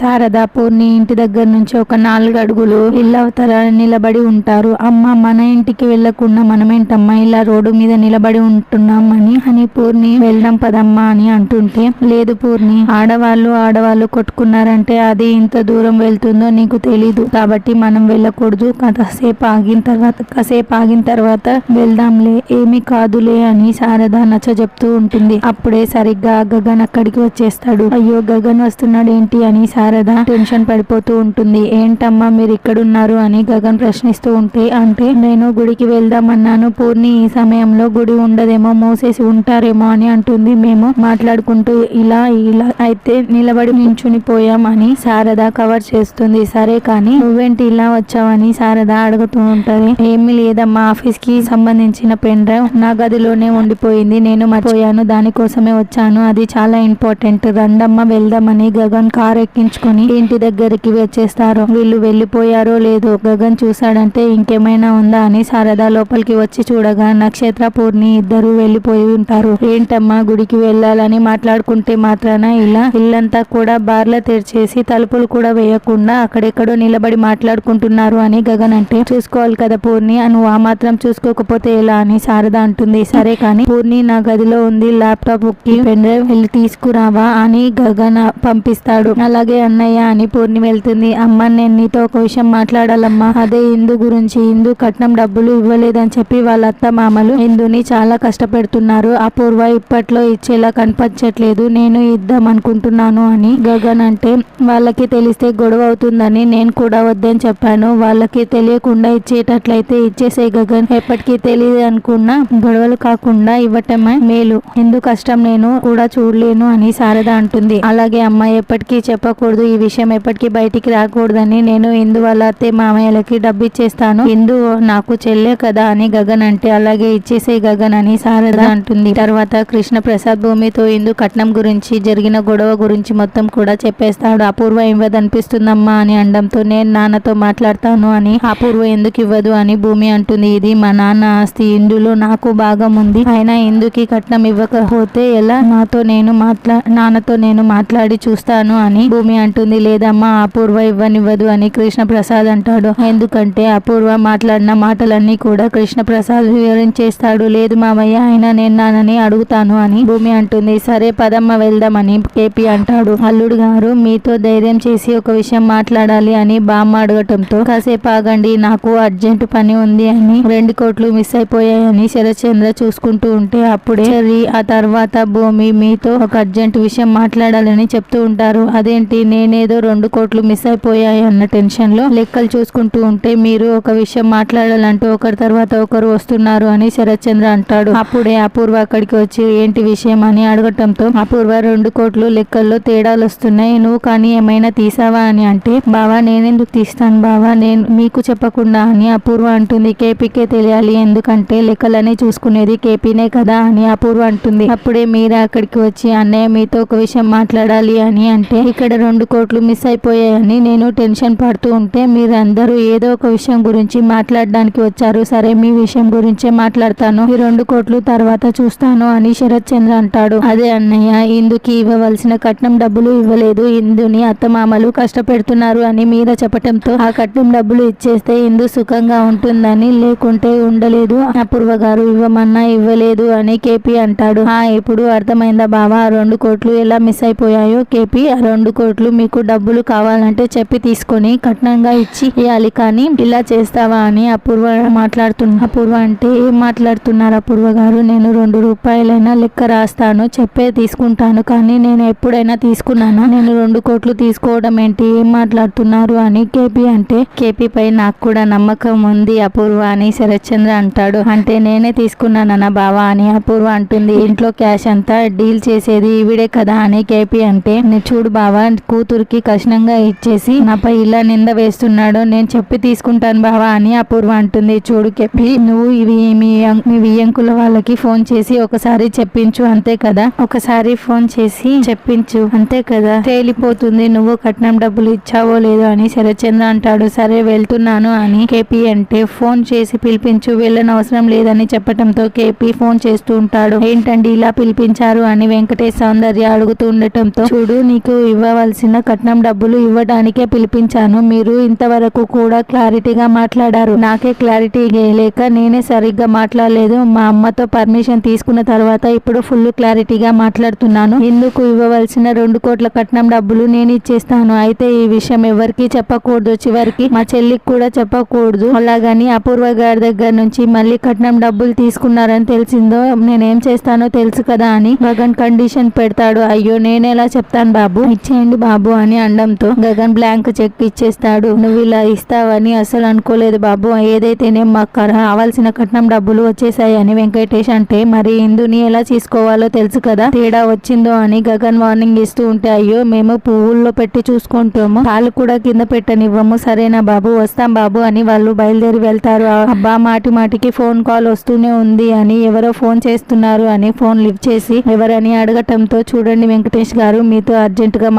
శారద పూర్ణి ఇంటి దగ్గర నుంచి ఒక నాలుగు అడుగులు ఇల్లు నిలబడి ఉంటారు. అమ్మ మన ఇంటికి వెళ్ళకుండా మనమేంటమ్మా ఇలా రోడ్డు మీద నిలబడి ఉంటున్నామని అని పూర్ణి వెళ్దాం పదమ్మా అని అంటుంటే లేదు పూర్ణి ఆడవాళ్ళు ఆడవాళ్ళు కొట్టుకున్నారంటే అది ఇంత దూరం వెళ్తుందో నీకు తెలీదు. కాబట్టి మనం వెళ్ళకూడదు. కాసేపు ఆగిన తర్వాత కాసేపు ఆగిన తర్వాత వెళ్దాంలే ఏమీ కాదులే అని శారద నచ్చ చెప్తూ ఉంటుంది. అప్పుడే సరిగ్గా గగన్ అక్కడికి వచ్చేస్తాడు. అయ్యో గగన్ వస్తున్నాడు ఏంటి అని శారద టెన్షన్ పడిపోతూ ఉంటుంది. ఏంటమ్మా మీరు ఇక్కడున్నారు అని గగన్ ప్రశ్నిస్తూ ఉంటే అంటే నేను గుడికి వెళ్దామన్నాను. పూర్ణి ఈ సమయంలో గుడి ఉండదేమో మూసేసి ఉంటారేమో అని అంటుంది. మేము మాట్లాడుకుంటూ ఇలా ఇలా అయితే నిలబడి నించుని అని శారద కవర్ చేస్తుంది. సరే కానీ నువ్వేంటి ఇలా వచ్చావని శారద అడుగుతూ ఉంటది. ఏమీ లేదమ్మా ఆఫీస్కి సంబంధించిన పెన్ డ్రైవ్ నా గదిలోనే ఉండిపోయింది. నేను మర్చిపోయాను. దానికోసమే వచ్చాను. అది చాలా ఇంపార్టెంట్. రండమ్మ వెళ్దామని గగన్ కార్ ఎక్కించుకొని ఇంటి దగ్గరికి వచ్చేస్తారు వీళ్ళు వెళ్ళిపోయారో లేదో గగన్ చూశాడంటే ఇంకేమైనా ఉందా అని శారద లోపలికి వచ్చి చూడగా నక్షత్ర పూర్ణి ఇద్దరు వెళ్ళిపోయి ఉంటారు. ఏంటమ్మా గుడికి వెళ్ళాలని మాట్లాడుకుంటే మాత్రాన ఇలా? ఇల్లంతా కూడా బార్ల తెరిచేసి తలుపులు కూడా వేయకుండా అక్కడెక్కడో నిలబడి మాట్లాడుకుంటున్నారు అని గగన్ అంటే చూసుకోవాలి కదా పూర్ణి నువ్వు ఆ మాత్రం చూసుకోకపోతే ఎలా? అని శారద అంటుంది. సరే కానీ పూర్ణి నా గదిలో ఉంది ల్యాప్టాప్కి పెన్ డ్రైవ్ వెళ్ళి తీసుకురావా? అని గగన్ పంపిస్తాడు. అలాగే అన్నయ్య అని పూర్ణి వెళ్తుంది. అమ్మ నేను నీతో ఒక విషయం మాట్లాడాలమ్మా. అదే ఇందు గురించి. ఇందు కట్నం డబ్బులు ఇవ్వలేదని చెప్పి వాళ్ళ అత్త మామలు ఇందుని చాలా కష్టపెడుతున్నారు. అపూర్వ ఇప్పట్లో ఇచ్చేలా కనిపించట్లేదు. నేను ఇద్దాం అనుకుంటున్నాను అని గగన్ అంటే వాళ్ళకి తెలిస్తే గొడవ అవుతుందని నేను కూడా వద్దని చెప్పాను. వాళ్ళకి తెలియకుండా ఇచ్చేటట్లయితే ఇచ్చేసే గగన్ ఎప్పటికీ తెలియదు అనుకున్నా గొడవలు కాకుండా ఇవ్వటమే మేలు. ఎందుకు కష్టం నేను కూడా చూడలేను అని శారద అంటుంది. అలాగే అమ్మాయి ఎప్పటికీ చెప్పకూడదు. ఈ విషయం ఎప్పటికీ బయటికి రాకూడదని. నేను ఇందు వాళ్ళ అత్తే మామయ్యలకి డబ్బు ఇచ్చేస్తాను ఇందు నాకు చెల్లె కదా అని గగన్ అంటే అలాగే ఇచ్చేసే గగన్ అని శారద అంటుంది. తర్వాత కృష్ణ ప్రసాద్ భూమితో ఇందు కట్నం గురించి జరిగిన గొడవ గురించి మొత్తం కూడా చెప్పేస్తాడు. అపూర్వ ఇవ్వదనిపిస్తుందమ్మా అని అనడంతో నేను నాన్నతో మాట్లాడతాను అని అపూర్వ ఎందుకు ఇవ్వదు అని భూమి అంటుంది. ఇది మా నాన్న ఆస్తి. ఇందులో నాకు భాగం ఉంది. అయినా ఇందుకి కట్నం ఇవ్వకపోతే ఎలా? నాతో నేను మాట్లా నాన్నతో నేను మాట్లాడి చూస్తాను అని భూమి అంటుంది లేదమ్మా అపూర్వ ఇవ్వనివ్వదు అని కృష్ణ ప్రసాద్ అంటాడు. ఎందుకంటే అపూర్వ మాట్లాడిన మాటలన్నీ కూడా కృష్ణ ప్రసాద్ వివరించేస్తాడు. లేదు మామయ్య ఆయన నేను అడుగుతాను అని భూమి అంటుంది. సరే పదమ్మ వెళ్దామని కేపీ అంటాడు. అల్లుడు గారు మీతో ధైర్యం చేసి ఒక విషయం మాట్లాడాలి అని బామ్మ అడగటంతో కాసేపు ఆగండి నాకు అర్జెంట్ పని ఉంది అని రెండు కోట్లు మిస్ అయిపోయాయని శరత్చంద్ర చూసుకుంటూ ఉంటే అప్పుడే ఆ తర్వాత భూమి మీతో ఒక అర్జెంట్ విషయం మాట్లాడాలని చెప్తూ ఉంటారు. అదేంటి నేనేదో రెండు కోట్లు మిస్ అయిపోయాయి అన్న టెన్షన్లో లెక్కలు చూసుకుంటూ ఉంటే మీరు ఒక విషయం మాట్లాడాలంటూ ఒకరి తర్వాత ఒకరు వస్తున్నారు అని శరత్ చంద్ర అంటాడు. అప్పుడే అపూర్వ అక్కడికి వచ్చి ఏంటి విషయం? అని అడగటంతో అపూర్వ రెండు కోట్లు లెక్కల్లో తేడాలు వస్తున్నాయి. నువ్వు కానీ ఏమైనా తీసావా? అని అంటే బావా నేనెందుకు తీస్తాను బావా? నేను మీకు చెప్పకుండా అని అపూర్వ అంటుంది. కేపీకే తెలియాలి. ఎందుకంటే లెక్కలనే చూసుకునేది కేపీనే కదా అని అపూర్వ అంటుంది. అప్పుడే మీరా అక్కడికి వచ్చి అన్నయ్య మీతో ఒక విషయం మాట్లాడాలి అని అంటే ఇక్కడ రెండు రెండు కోట్లు మిస్ అయిపోయాయని నేను టెన్షన్ పడుతూ ఉంటే మీరందరూ ఏదో ఒక విషయం గురించి మాట్లాడడానికి వచ్చారు. సరే మీ విషయం గురించే మాట్లాడతాను. ఈ రెండు కోట్లు తర్వాత చూస్తాను అని శరత్ చంద్ర అంటాడు. అదే అన్నయ్య ఇందుకి ఇవ్వవలసిన కట్నం డబ్బులు ఇవ్వలేదు. ఇందుని అత్తమామలు కష్టపెడుతున్నారు అని మీద చెప్పటంతో ఆ కట్నం డబ్బులు ఇచ్చేస్తే ఇందు సుఖంగా ఉంటుందని లేకుంటే ఉండలేదు. అపూర్వ గారు ఇవ్వమన్నా ఇవ్వలేదు అని కేపీ అంటాడు. ఆ ఇప్పుడు అర్థమైందా బావా? ఆ రెండు కోట్లు ఎలా మిస్ అయిపోయాయో? కేపీ ఆ రెండు కోట్లు మీకు డబ్బులు కావాలంటే చెప్పి తీసుకొని కట్నంగా ఇచ్చి ఇవ్వాలి కానీ ఇలా చేస్తావా అని అపూర్వ మాట్లాడుతున్నా అపూర్వ అంటే ఏం మాట్లాడుతున్నారు అపూర్వ గారు? నేను రెండు రూపాయలైనా లెక్క రాస్తాను చెప్పే తీసుకుంటాను. కానీ నేను ఎప్పుడైనా తీసుకున్నానా? నేను రెండు కోట్లు తీసుకోవడం ఏంటి? ఏం మాట్లాడుతున్నారు అని కేపీ అంటే కేపీ పై నాకు కూడా నమ్మకం ఉంది అపూర్వ అని శరత్చంద్ర అంటాడు. అంటే నేనే తీసుకున్నానన్న బావా అని అపూర్వ అంటుంది. ఇంట్లో క్యాష్ అంతా డీల్ చేసేది ఈవిడే కదా అని కేపీ అంటే చూడు బావా కూతురికి కష్నంగా ఇచ్చేసి నాపై ఇలా నింద వేస్తున్నాడు నేను చెప్పి తీసుకుంటాను బావా అని అపూర్వ అంటుంది. చూడు కేపీ నువ్వు ఇవి మీ మీ వియ్యంకుల వాళ్ళకి ఫోన్ చేసి ఒకసారి చెప్పించు అంతే కదా? ఒకసారి ఫోన్ చేసి చెప్పించు అంతే కదా? తేలిపోతుంది నువ్వు కట్నం డబ్బులు ఇచ్చావో లేదో అని శరత్చంద్ర అంటాడు. సరే వెళ్తున్నాను అని కేపీ అంటే ఫోన్ చేసి పిలిపించు వెళ్ళని అవసరం లేదని చెప్పటంతో కేపీ ఫోన్ చేస్తూ ఉంటాడు. ఏంటండి ఇలా పిలిపించారు అని వెంకటేష్ సౌందర్య అడుగుతూ ఉండటంతో చూడు నీకు ఇవ్వవలసిన ఇవ్వవలసిన కట్నం డబ్బులు ఇవ్వడానికే పిలిపించాను. మీరు ఇంతవరకు కూడా క్లారిటీగా మాట్లాడారు. నాకే క్లారిటీ లేక నేనే సరిగ్గా మాట్లాడలేదు. మా అమ్మతో పర్మిషన్ తీసుకున్న తర్వాత ఇప్పుడు ఫుల్ క్లారిటీగా మాట్లాడుతున్నాను. ఎందుకు ఇవ్వవలసిన రెండు కోట్ల కట్నం డబ్బులు నేను ఇచ్చేస్తాను? అయితే ఈ విషయం ఎవరికి చెప్పకూడదు. చివరికి మా చెల్లికి కూడా చెప్పకూడదు. అలాగని అపూర్వ గారి దగ్గర నుంచి మళ్ళీ కట్నం డబ్బులు తీసుకున్నారని తెలిసిందో నేనేం చేస్తానో తెలుసు కదా అని గగన్ కండిషన్ పెడతాడు. అయ్యో నేనేలా చెప్తాను బాబు? ఇచ్చేయండి బాబు. అని అనడంతో గగన్ బ్లాంక్ చెక్ ఇచ్చేస్తాడు. నువ్వు ఇలా ఇస్తావని అసలు అనుకోలేదు బాబు. ఏదైతేనే మాకు రావాల్సిన కట్నం డబ్బులు వచ్చేసాయి అని వెంకటేష్ అంటే మరి ఇందుని ఎలా తీసుకోవాలో తెలుసు కదా? తేడా వచ్చిందో అని గగన్ వార్నింగ్ ఇస్తూ ఉంటే అయ్యో మేము పువ్వుల్లో పెట్టి చూసుకుంటాము. పాలు కూడా కింద పెట్టనివ్వము. సరేనా బాబు వస్తాం బాబు అని వాళ్ళు బయలుదేరి వెళ్తారు. అబ్బా మాటి మాటికి ఫోన్ కాల్ వస్తూనే ఉంది అని ఎవరో ఫోన్ చేస్తున్నారు అని ఫోన్ లిఫ్ట్ చేసి ఎవరని అడగటంతో చూడండి వెంకటేష్ గారు మీతో అర్జెంట్గా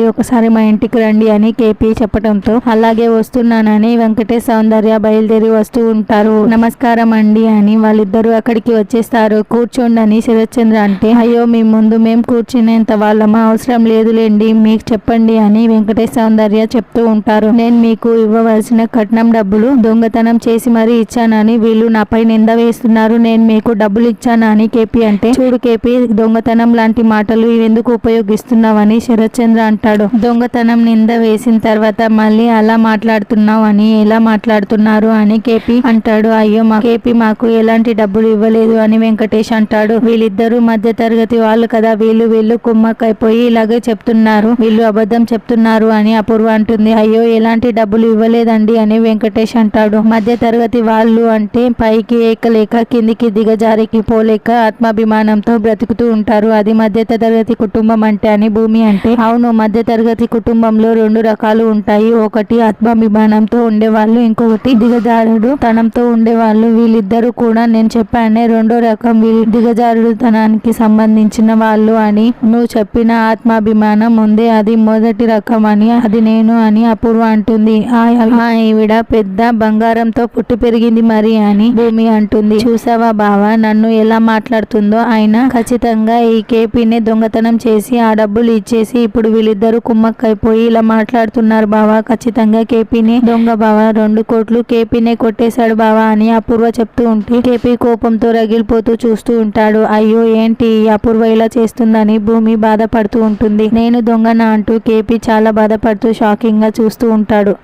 మాట్లాడాలి ఒకసారి మా ఇంటికి రండి అని కేపీ చెప్పటంతో అలాగే వస్తున్నానని వెంకటేష్ సౌందర్య బయలుదేరి వస్తూ ఉంటారు. నమస్కారం అండి అని వాళ్ళిద్దరూ అక్కడికి వచ్చేస్తారు. కూర్చోండి అని శరత్చంద్ర అంటే అయ్యో మీ ముందు మేము కూర్చునేంత వాళ్ళమా అవసరం లేదులేండి మీకు చెప్పండి అని వెంకటేష్ సౌందర్య చెప్తూ ఉంటారు. నేను మీకు ఇవ్వవలసిన కట్నం డబ్బులు దొంగతనం చేసి మరీ ఇచ్చానని వీళ్ళు నాపై నింద వేస్తున్నారు. నేను మీకు డబ్బులు ఇచ్చానని అని కేపీ అంటే చూడు కేపీ దొంగతనం లాంటి మాటలు ఎందుకు ఉపయోగిస్తున్నావని శరత్చంద్ర అంటాడు దొంగతనం నింద వేసిన తర్వాత మళ్ళీ అలా మాట్లాడుతున్నావు అని ఎలా మాట్లాడుతున్నారు అని కేపీ అంటాడు. అయ్యో మా కేపీ మాకు ఎలాంటి డబ్బులు ఇవ్వలేదు అని వెంకటేష్ అంటాడు. వీళ్ళిద్దరూ మధ్య తరగతి వాళ్ళు కదా వీళ్ళు వీళ్ళు కుమ్మక్కైపోయి ఇలాగే చెప్తున్నారు. వీళ్ళు అబద్ధం చెప్తున్నారు అని అపూర్వ అంటుంది. అయ్యో ఎలాంటి డబ్బులు ఇవ్వలేదండి అని వెంకటేష్ అంటాడు. మధ్య తరగతి వాళ్ళు అంటే పైకి ఏకలేక కిందికి దిగజారికి పోలేక ఆత్మాభిమానంతో బ్రతుకుతూ ఉంటారు. అది మధ్య తరగతి కుటుంబం అంటే అని భూమి అంటే. అవును మధ్య తరగతి కుటుంబంలో రెండు రకాలు ఉంటాయి. ఒకటి ఆత్మాభిమానంతో ఉండేవాళ్ళు ఇంకొకటి దిగజారుడు తనంతో ఉండేవాళ్ళు. వీళ్ళిద్దరూ కూడా నేను చెప్పానే రెండో రకం వీళ్ళు దిగజారుడు తనానికి సంబంధించిన వాళ్ళు అని నువ్వు చెప్పిన ఆత్మాభిమానం ఉంది. అది మొదటి రకం అని అది నేను అని అపూర్వ అంటుంది. ఆ ఈవిడ పెద్ద బంగారంతో పుట్టి పెరిగింది మరి అని భూమి అంటుంది. చూసావా బావా నన్ను ఎలా మాట్లాడుతుందో. ఆయన ఖచ్చితంగా ఈ కేపీని దొంగతనం చేసి ఆ డబ్బులు ఇచ్చేసి ఇప్పుడు వీళ్ళిద్దరు కుమ్మక్కైపోయి ఇలా మాట్లాడుతున్నారు బావా. ఖచ్చితంగా కేపీని దొంగ బావా. రెండు కోట్లు కేపీనే కొట్టేశాడు బావా అని అపూర్వ చెప్తూ ఉంటే కేపీ కోపంతో రగిలిపోతూ చూస్తూ ఉంటాడు. అయ్యో ఏంటి ఈ అపూర్వ ఇలా చేస్తుందని భూమి బాధపడుతూ ఉంటుంది. నేను దొంగన అంటూ కేపీ చాలా బాధపడుతూ షాకింగ్గా చూస్తూ ఉంటాడు.